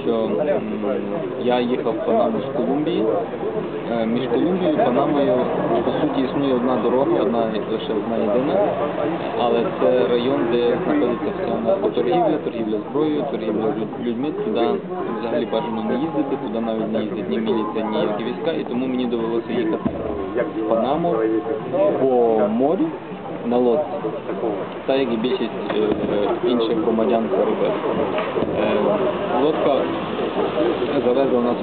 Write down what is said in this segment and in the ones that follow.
що я їхав в Панаму з Колумбії. Е, Між Колумбією і Панамою, по суті, існує одна дорога, одна лише одна єдина, але це район, де знаходиться вся наркоторгівля, торгівля зброєю, торгівля людьми. Туди взагалі бажано не їздити, туди навіть не їздять ні міліція, ні війська, і тому мені довелося їхати в Панаму по морю на лодці, так як і більшість інших громадян це робили. Е, Лодка завезла нас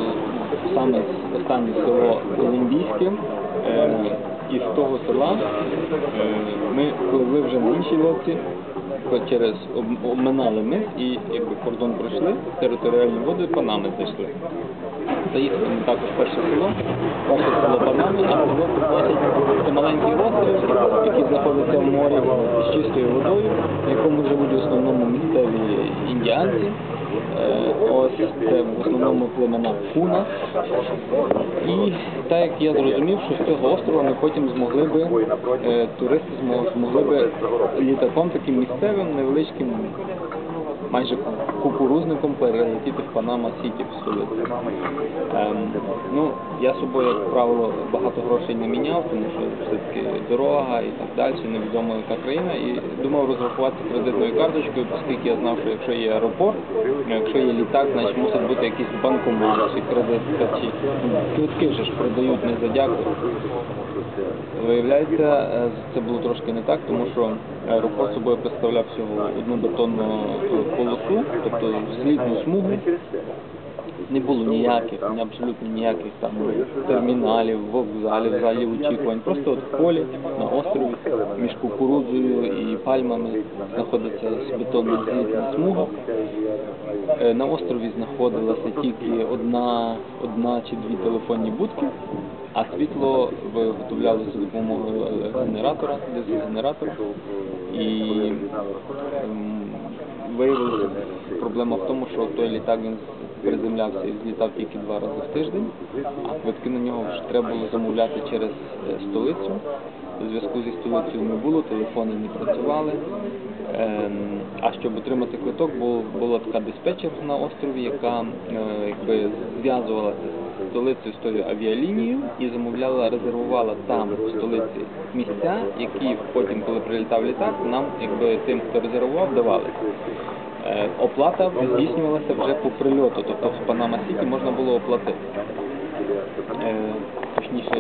саме саме останнє село Олімбійське. Е, І з того села е, ми пливли вже на іншій лодці, через обминали мис і якби кордон пройшли, територіальні води Панами зайшли. Заїхали ми також перше село, перше село Панами, а село приносять маленький острів, який знаходиться в морі з чистою водою, в якому живуть в основному місцеві індіанці. Е, Ось це в основному племена Фуна. І так як я зрозумів, що з цього острова ми потім змогли би, е, туристи змо- змогли би літаком таким місцевим, невеличким, майже ку- кукурузником перелетіти в Панама Сіті в столицю. Ем, ну, я собою, як правило, багато грошей не міняв, тому що все-таки дорога і так далі, невідомо яка країна. І думав розрахуватися кредитною карточкою, оскільки я знав, що якщо є аеропорт, ну, якщо є літак, значить мусить бути якийсь банкомат чи кредитка, чи ну, квитки вже ж продають не за дякую. Виявляється, е, це було трошки не так, тому що аеропорт собою представляв всього одну бетонну е, полосу, тобто слідну смугу. Не було ніяких, ні абсолютно ніяких там терміналів, вокзалів, залів очікувань. Просто от в полі на острові між кукурудзою і пальмами знаходиться бетонна злітна смуга. На острові знаходилася тільки одна, одна чи дві телефонні будки, а світло виготовлялося за допомогою генератора, дизель-генератора. І виявилося, проблема в тому, що той літак він приземлявся і злітав тільки два рази в тиждень, а квитки на нього вже треба було замовляти через е, столицю. Зв'язку зі столицею не було, телефони не працювали. Ем, А щоб отримати квиток, була така диспетчер на острові, яка е, якби зв'язувалася з столицею з тою авіалінією і замовляла, резервувала там в столиці місця, які потім, коли прилітав літак, нам якби тим, хто резервував, давали. Е, Оплата здійснювалася вже по прильоту, тобто в Панама Сіті можна було оплатити. Е, Точніше,